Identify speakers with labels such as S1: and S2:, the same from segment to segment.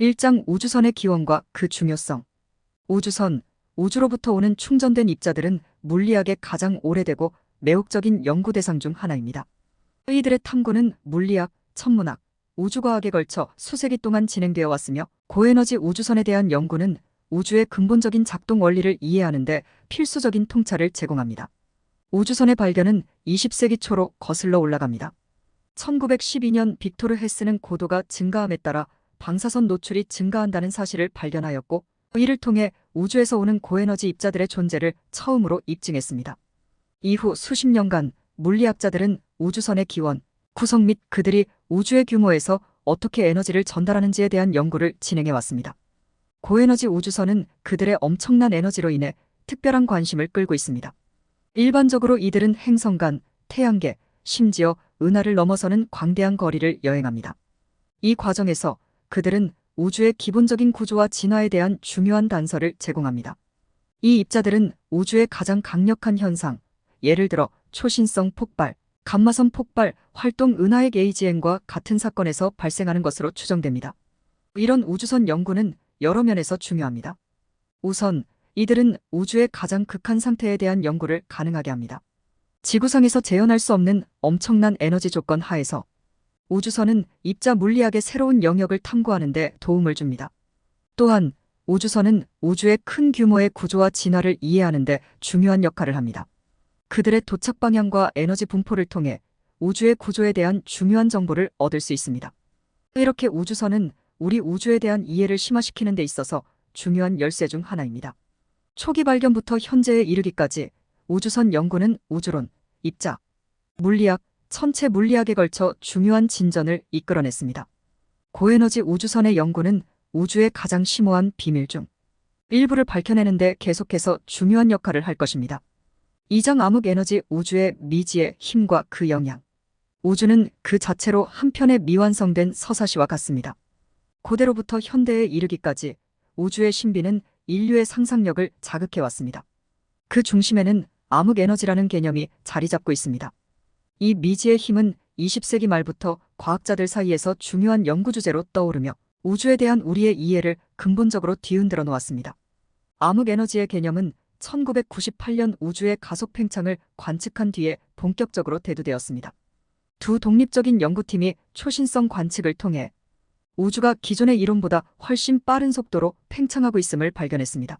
S1: 1장 우주선의 기원과 그 중요성. 우주선, 우주로부터 오는 충전된 입자들은 물리학의 가장 오래되고 매혹적인 연구 대상 중 하나입니다. 이들의 탐구는 물리학, 천문학, 우주과학에 걸쳐 수세기 동안 진행되어 왔으며 고에너지 우주선에 대한 연구는 우주의 근본적인 작동 원리를 이해하는데 필수적인 통찰을 제공합니다. 우주선의 발견은 20세기 초로 거슬러 올라갑니다. 1912년 빅토르 헤스는 고도가 증가함에 따라 방사선 노출이 증가한다는 사실을 발견하였고 이를 통해 우주에서 오는 고에너지 입자들의 존재를 처음으로 입증했습니다. 이후 수십 년간 물리학자들은 우주선의 기원, 구성 및 그들이 우주의 규모에서 어떻게 에너지를 전달하는지에 대한 연구를 진행해 왔습니다. 고에너지 우주선은 그들의 엄청난 에너지로 인해 특별한 관심을 끌고 있습니다. 일반적으로 이들은 행성 간, 태양계, 심지어 은하를 넘어서는 광대한 거리를 여행합니다. 이 과정에서 그들은 우주의 기본적인 구조와 진화에 대한 중요한 단서를 제공합니다. 이 입자들은 우주의 가장 강력한 현상, 예를 들어 초신성 폭발, 감마선 폭발, 활동 은하의 게이지행과 같은 사건에서 발생하는 것으로 추정됩니다. 이런 우주선 연구는 여러 면에서 중요합니다. 우선 이들은 우주의 가장 극한 상태에 대한 연구를 가능하게 합니다. 지구상에서 재현할 수 없는 엄청난 에너지 조건 하에서 우주선은 입자 물리학의 새로운 영역을 탐구하는 데 도움을 줍니다. 또한 우주선은 우주의 큰 규모의 구조와 진화를 이해하는 데 중요한 역할을 합니다. 그들의 도착 방향과 에너지 분포를 통해 우주의 구조에 대한 중요한 정보를 얻을 수 있습니다. 이렇게 우주선은 우리 우주에 대한 이해를 심화시키는 데 있어서 중요한 열쇠 중 하나입니다. 초기 발견부터 현재에 이르기까지 우주선 연구는 우주론, 입자, 물리학, 천체 물리학에 걸쳐 중요한 진전을 이끌어냈습니다. 고에너지 우주선의 연구는 우주의 가장 심오한 비밀 중 일부를 밝혀내는데 계속해서 중요한 역할을 할 것입니다. 2장 암흑 에너지 우주의 미지의 힘과 그 영향. 우주는 그 자체로 한편의 미완성된 서사시와 같습니다. 고대로부터 현대에 이르기까지 우주의 신비는 인류의 상상력을 자극해왔습니다. 그 중심에는 암흑 에너지라는 개념이 자리 잡고 있습니다. 이 미지의 힘은 20세기 말부터 과학자들 사이에서 중요한 연구 주제로 떠오르며 우주에 대한 우리의 이해를 근본적으로 뒤흔들어 놓았습니다. 암흑 에너지의 개념은 1998년 우주의 가속 팽창을 관측한 뒤에 본격적으로 대두되었습니다. 두 독립적인 연구팀이 초신성 관측을 통해 우주가 기존의 이론보다 훨씬 빠른 속도로 팽창하고 있음을 발견했습니다.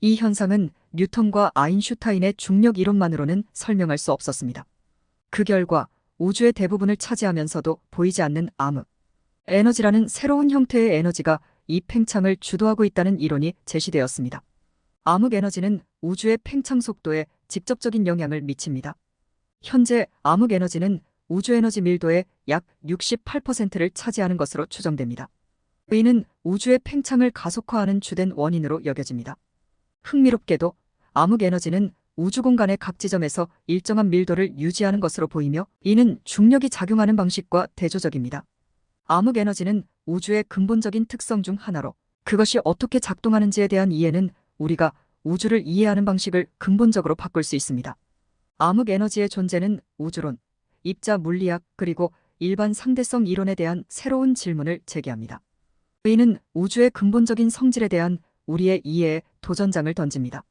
S1: 이 현상은 뉴턴과 아인슈타인의 중력 이론만으로는 설명할 수 없었습니다. 그 결과 우주의 대부분을 차지하면서도 보이지 않는 암흑, 에너지라는 새로운 형태의 에너지가 이 팽창을 주도하고 있다는 이론이 제시되었습니다. 암흑 에너지는 우주의 팽창 속도에 직접적인 영향을 미칩니다. 현재 암흑 에너지는 우주 에너지 밀도의 약 68%를 차지하는 것으로 추정됩니다. 이는 우주의 팽창을 가속화하는 주된 원인으로 여겨집니다. 흥미롭게도 암흑 에너지는 우주 공간의 각 지점에서 일정한 밀도를 유지하는 것으로 보이며 이는 중력이 작용하는 방식과 대조적입니다. 암흑 에너지는 우주의 근본적인 특성 중 하나로 그것이 어떻게 작동하는지에 대한 이해는 우리가 우주를 이해하는 방식을 근본적으로 바꿀 수 있습니다. 암흑 에너지의 존재는 우주론, 입자 물리학 그리고 일반 상대성 이론에 대한 새로운 질문을 제기합니다. 이는 우주의 근본적인 성질에 대한 우리의 이해에 도전장을 던집니다.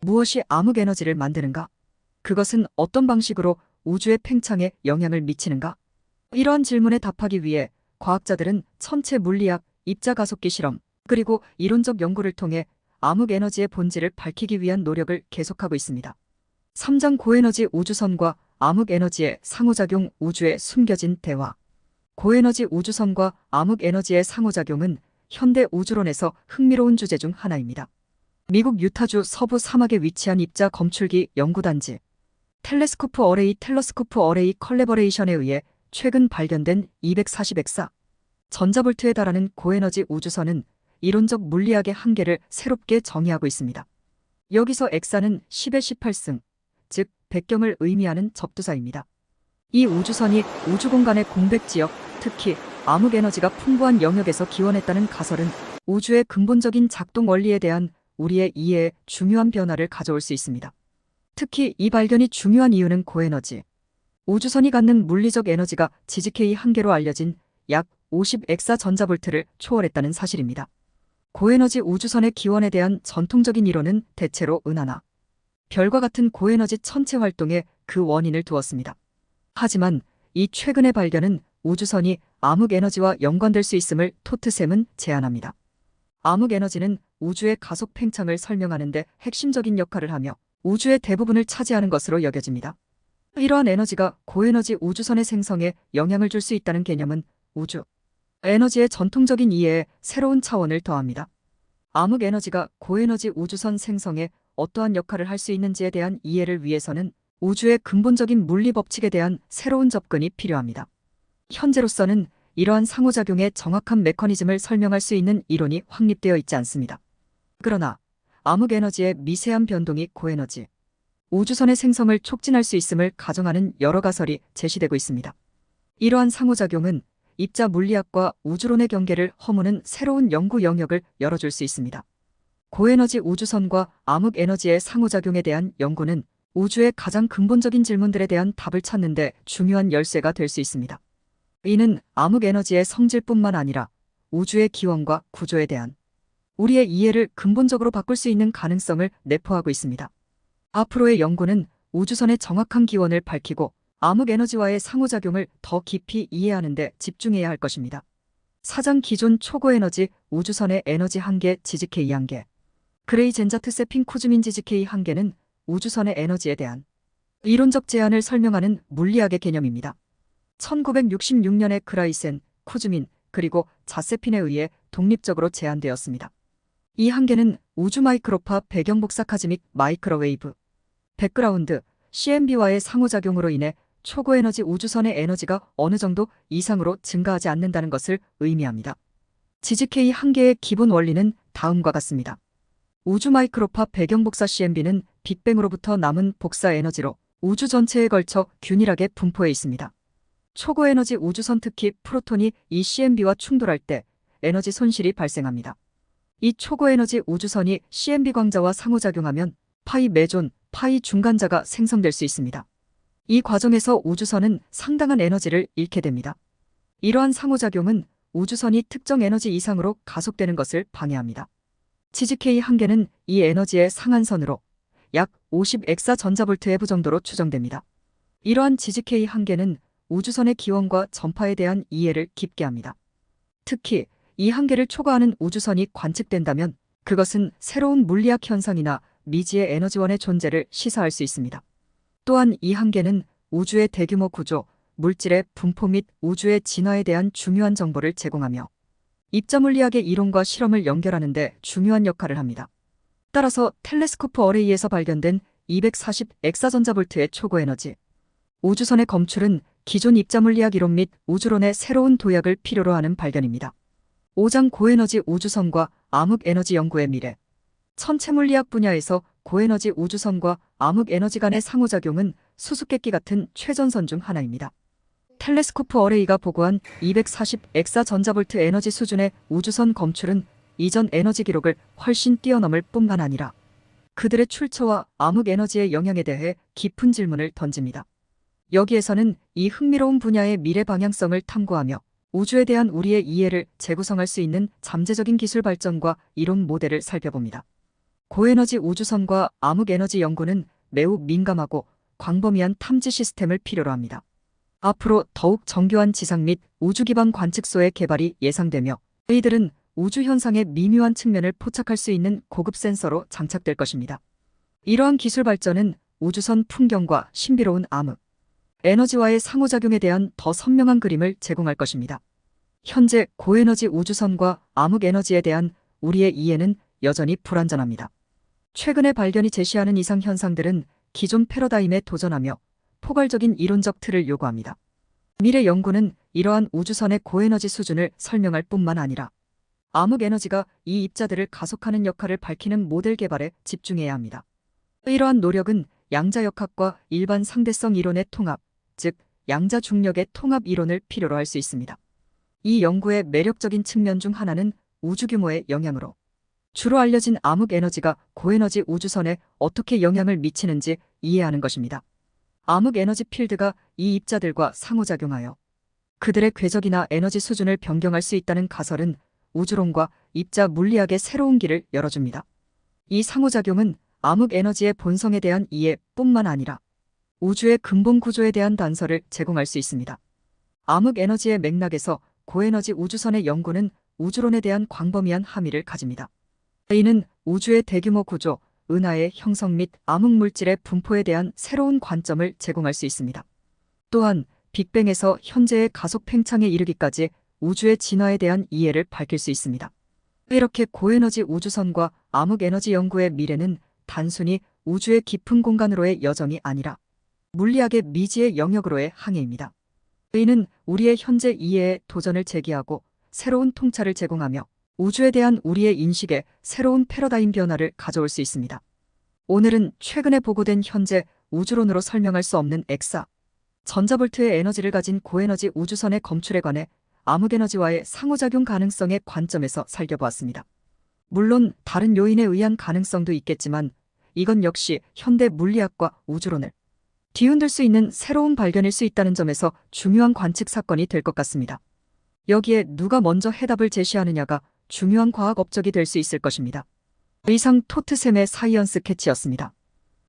S1: 무엇이 암흑 에너지를 만드는가? 그것은 어떤 방식으로 우주의 팽창에 영향을 미치는가? 이러한 질문에 답하기 위해 과학자들은 천체 물리학, 입자 가속기 실험, 그리고 이론적 연구를 통해 암흑 에너지의 본질을 밝히기 위한 노력을 계속하고 있습니다. 3장 고에너지 우주선과 암흑 에너지의 상호작용 우주의 숨겨진 대화. 고에너지 우주선과 암흑 에너지의 상호작용은 현대 우주론에서 흥미로운 주제 중 하나입니다. 미국 유타주 서부 사막에 위치한 입자 검출기 연구단지 텔레스코프 어레이 텔러스코프 어레이 컬래버레이션에 의해 최근 발견된 240엑사 전자볼트에 달하는 고에너지 우주선은 이론적 물리학의 한계를 새롭게 정의하고 있습니다. 여기서 엑사는 10의 18승, 즉 백경을 의미하는 접두사입니다. 이 우주선이 우주 공간의 공백 지역, 특히 암흑 에너지가 풍부한 영역에서 기원했다는 가설은 우주의 근본적인 작동 원리에 대한 우리의 이해에 중요한 변화를 가져올 수 있습니다. 특히 이 발견이 중요한 이유는 고에너지. 우주선이 갖는 물리적 에너지가 지지케이 한계로 알려진 약 50엑사 전자볼트를 초월했다는 사실입니다. 고에너지 우주선의 기원에 대한 전통적인 이론은 대체로 은하나 별과 같은 고에너지 천체 활동에 그 원인을 두었습니다. 하지만 이 최근의 발견은 우주선이 암흑 에너지와 연관될 수 있음을 토트샘은 제안합니다. 암흑 에너지는 우주의 가속 팽창을 설명하는데 핵심적인 역할을 하며 우주의 대부분을 차지하는 것으로 여겨집니다. 이러한 에너지가 고에너지 우주선의 생성에 영향을 줄 수 있다는 개념은 우주 에너지의 전통적인 이해에 새로운 차원을 더합니다. 암흑 에너지가 고에너지 우주선 생성에 어떠한 역할을 할 수 있는지에 대한 이해를 위해서는 우주의 근본적인 물리 법칙에 대한 새로운 접근이 필요합니다. 현재로서는 이러한 상호작용의 정확한 메커니즘을 설명할 수 있는 이론이 확립되어 있지 않습니다. 그러나 암흑 에너지의 미세한 변동이 고에너지 우주선의 생성을 촉진할 수 있음을 가정하는 여러 가설이 제시되고 있습니다. 이러한 상호작용은 입자 물리학과 우주론의 경계를 허무는 새로운 연구 영역을 열어줄 수 있습니다. 고에너지 우주선과 암흑 에너지의 상호작용에 대한 연구는 우주의 가장 근본적인 질문들에 대한 답을 찾는 데 중요한 열쇠가 될 수 있습니다. 이는 암흑 에너지의 성질뿐만 아니라 우주의 기원과 구조에 대한 우리의 이해를 근본적으로 바꿀 수 있는 가능성을 내포하고 있습니다. 앞으로의 연구는 우주선의 정확한 기원을 밝히고 암흑 에너지와의 상호작용을 더 깊이 이해하는 데 집중해야 할 것입니다. 사장 기존 초고에너지 우주선의 에너지 한계 지지케이 한계 그레이 젠자트 세핀 쿠즈민 지지케이 한계는 우주선의 에너지에 대한 이론적 제한을 설명하는 물리학의 개념입니다. 1966년에 그라이센, 쿠즈민, 그리고 자세핀에 의해 독립적으로 제한되었습니다. 이 한계는 우주 마이크로파 배경 복사카즈믹 마이크로웨이브, 백그라운드, CMB와의 상호작용으로 인해 초고에너지 우주선의 에너지가 어느 정도 이상으로 증가하지 않는다는 것을 의미합니다. 지지케이 한계의 기본 원리는 다음과 같습니다. 우주 마이크로파 배경 복사 CMB는 빅뱅으로부터 남은 복사 에너지로 우주 전체에 걸쳐 균일하게 분포해 있습니다. 초고에너지 우주선 특히 프로톤이 이 CMB와 충돌할 때 에너지 손실이 발생합니다. 이 초고에너지 우주선이 CMB 광자와 상호작용하면 파이 메존, 파이 중간자가 생성될 수 있습니다. 이 과정에서 우주선은 상당한 에너지를 잃게 됩니다. 이러한 상호작용은 우주선이 특정 에너지 이상으로 가속되는 것을 방해합니다. 치즈케이 한계는 이 에너지의 상한선으로 약 50엑사 전자볼트 에브 정도로 추정됩니다. 이러한 지지케이 한계는 우주선의 기원과 전파에 대한 이해를 깊게 합니다. 특히 이 한계를 초과하는 우주선이 관측된다면 그것은 새로운 물리학 현상이나 미지의 에너지원의 존재를 시사할 수 있습니다. 또한 이 한계는 우주의 대규모 구조, 물질의 분포 및 우주의 진화에 대한 중요한 정보를 제공하며 입자 물리학의 이론과 실험을 연결하는 데 중요한 역할을 합니다. 따라서 텔레스코프 어레이에서 발견된 240 엑사전자볼트의 초고 에너지 우주선의 검출은 기존 입자 물리학 이론 및 우주론의 새로운 도약을 필요로 하는 발견입니다. 5장 고에너지 우주선과 암흑 에너지 연구의 미래 천체물리학 분야에서 고에너지 우주선과 암흑 에너지 간의 상호작용은 수수께끼 같은 최전선 중 하나입니다. 텔레스코프 어레이가 보고한 240 엑사 전자볼트 에너지 수준의 우주선 검출은 이전 에너지 기록을 훨씬 뛰어넘을 뿐만 아니라 그들의 출처와 암흑 에너지의 영향에 대해 깊은 질문을 던집니다. 여기에서는 이 흥미로운 분야의 미래 방향성을 탐구하며 우주에 대한 우리의 이해를 재구성할 수 있는 잠재적인 기술 발전과 이론 모델을 살펴봅니다. 고에너지 우주선과 암흑 에너지 연구는 매우 민감하고 광범위한 탐지 시스템을 필요로 합니다. 앞으로 더욱 정교한 지상 및 우주 기반 관측소의 개발이 예상되며 이들은 우주 현상의 미묘한 측면을 포착할 수 있는 고급 센서로 장착될 것입니다. 이러한 기술 발전은 우주선 풍경과 신비로운 암흑, 에너지와의 상호작용에 대한 더 선명한 그림을 제공할 것입니다. 현재 고에너지 우주선과 암흑 에너지에 대한 우리의 이해는 여전히 불완전합니다. 최근의 발견이 제시하는 이상 현상들은 기존 패러다임에 도전하며 포괄적인 이론적 틀을 요구합니다. 미래 연구는 이러한 우주선의 고에너지 수준을 설명할 뿐만 아니라 암흑 에너지가 이 입자들을 가속하는 역할을 밝히는 모델 개발에 집중해야 합니다. 이러한 노력은 양자역학과 일반 상대성 이론의 통합, 즉 양자 중력의 통합 이론을 필요로 할 수 있습니다. 이 연구의 매력적인 측면 중 하나는 우주 규모의 영향으로 주로 알려진 암흑 에너지가 고에너지 우주선에 어떻게 영향을 미치는지 이해하는 것입니다. 암흑 에너지 필드가 이 입자들과 상호작용하여 그들의 궤적이나 에너지 수준을 변경할 수 있다는 가설은 우주론과 입자 물리학의 새로운 길을 열어줍니다. 이 상호작용은 암흑 에너지의 본성에 대한 이해뿐만 아니라 우주의 근본 구조에 대한 단서를 제공할 수 있습니다. 암흑 에너지의 맥락에서 고에너지 우주선의 연구는 우주론에 대한 광범위한 함의를 가집니다. 이는 우주의 대규모 구조, 은하의 형성 및 암흑 물질의 분포에 대한 새로운 관점을 제공할 수 있습니다. 또한 빅뱅에서 현재의 가속 팽창에 이르기까지 우주의 진화에 대한 이해를 밝힐 수 있습니다. 이렇게 고에너지 우주선과 암흑 에너지 연구의 미래는 단순히 우주의 깊은 공간으로의 여정이 아니라 물리학의 미지의 영역으로의 항해입니다. 이는 우리의 현재 이해에 도전을 제기하고 새로운 통찰을 제공하며 우주에 대한 우리의 인식에 새로운 패러다임 변화를 가져올 수 있습니다. 오늘은 최근에 보고된 현재 우주론으로 설명할 수 없는 엑사, 전자볼트의 에너지를 가진 고에너지 우주선의 검출에 관해 암흑에너지와의 상호작용 가능성의 관점에서 살펴보았습니다. 물론 다른 요인에 의한 가능성도 있겠지만 이건 역시 현대 물리학과 우주론을 뒤흔들 수 있는 새로운 발견일 수 있다는 점에서 중요한 관측 사건이 될 것 같습니다. 여기에 누가 먼저 해답을 제시하느냐가 중요한 과학 업적이 될 수 있을 것입니다. 이상 토트샘의 사이언스 캐치였습니다.